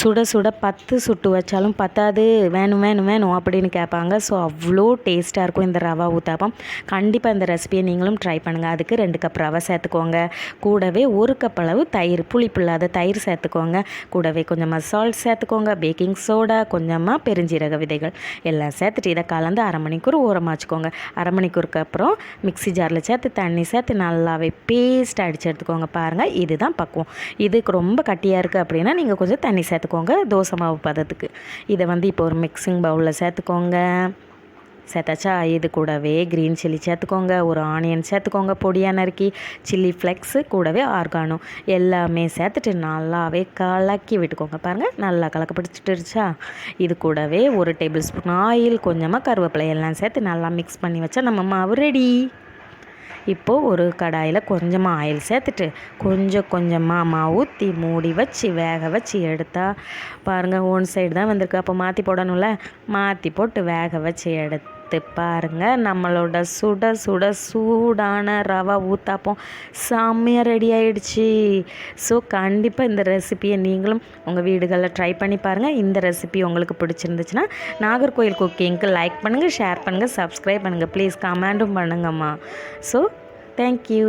சுட சுட பத்து சுட்டு வச்சாலும் பத்தாது. வேணும் வேணும் வேணும் அப்படின்னு கேட்பாங்க. ஸோ அவ்வளோ டேஸ்ட்டாக இருக்கும் இந்த ரவா ஊத்தாப்பம். கண்டிப்பாக இந்த ரெசிபியை நீங்களும் ட்ரை பண்ணுங்கள் அதுக்கு ரெண்டு கப் ரவை சேர்த்துக்கோங்க. கூடவே ஒரு கப் அளவு தயிர் புளிப்பு இல்லாத தயிர் சேர்த்துக்கோங்க. கூடவே கொஞ்சமாக சால்ட் சேர்த்துக்கோங்க. பேக்கிங் சோடா கொஞ்சமாக பெருஞ்சீரக விதைகள் எல்லாம் சேர்த்துட்டு இதை கலந்து அரை மணிக்கூர் ஊறமாக வச்சுக்கோங்க. அரை மணிக்கூருக்கு அப்புறம் மிக்ஸி ஜாரில் சேர்த்து தண்ணி சேர்த்து நல்லாவே பேஸ்ட் அடித்து எடுத்துக்கோங்க பாருங்கள் இதுதான் பக்குவம். இதுக்கு ரொம்ப கட்டியாக இருக்குது அப்படின்னா நீங்கள் கொஞ்சம் தண்ணி சேர்த்துக்கோங்க தோசை மாவு பதத்துக்கு. இதை வந்து இப்போ ஒரு மிக்சிங் பவுலில் சேர்த்துக்கோங்க. சேர்த்தாச்சா? இது கூடவே க்ரீன் சில்லி சேர்த்துக்கோங்க. ஒரு ஆனியன் சேர்த்துக்கோங்க பொடியாக நறுக்கி. சில்லி ஃப்ளெக்ஸு கூடவே ஆர்கானோ எல்லாமே சேர்த்துட்டு நல்லாவே கலக்கி விட்டுக்கோங்க. பாருங்கள் நல்லா கலக்க பிடிச்சிட்டுருச்சா இது கூடவே ஒரு டேபிள் ஸ்பூன் ஆயில் கொஞ்சமாக கருவேப்பிலை எல்லாம் சேர்த்து நல்லா மிக்ஸ் பண்ணி வச்சா நம்ம மாவு ரெடி இப்போது ஒரு கடாயில் கொஞ்சமாக ஆயில் சேர்த்துட்டு கொஞ்சம் கொஞ்சமாக மாவு ஊற்றி மூடி வச்சு வேக வச்சு எடுத்தால் பாருங்கள் ஒன் சைடு தான் வந்திருக்கு. அப்போ மாற்றி போடணும்ல? மாற்றி போட்டு வேக வச்சு எடுத்து பாருங்கள் நம்மளோட சுட சுட சூடான ரவா ஊத்தாப்பம் செம்மையாக ரெடி ஆயிடுச்சு. ஸோ கண்டிப்பாக இந்த ரெசிபியை நீங்களும் உங்கள் வீடுகளில் ட்ரை பண்ணி பாருங்கள் இந்த ரெசிபி உங்களுக்கு பிடிச்சிருந்துச்சுன்னா நாகர்கோயில் குக்கிங்க்கு லைக் பண்ணுங்கள் ஷேர் பண்ணுங்கள் சப்ஸ்கிரைப் பண்ணுங்கள் ப்ளீஸ் கமெண்ட்டும் பண்ணுங்கம்மா. So thank you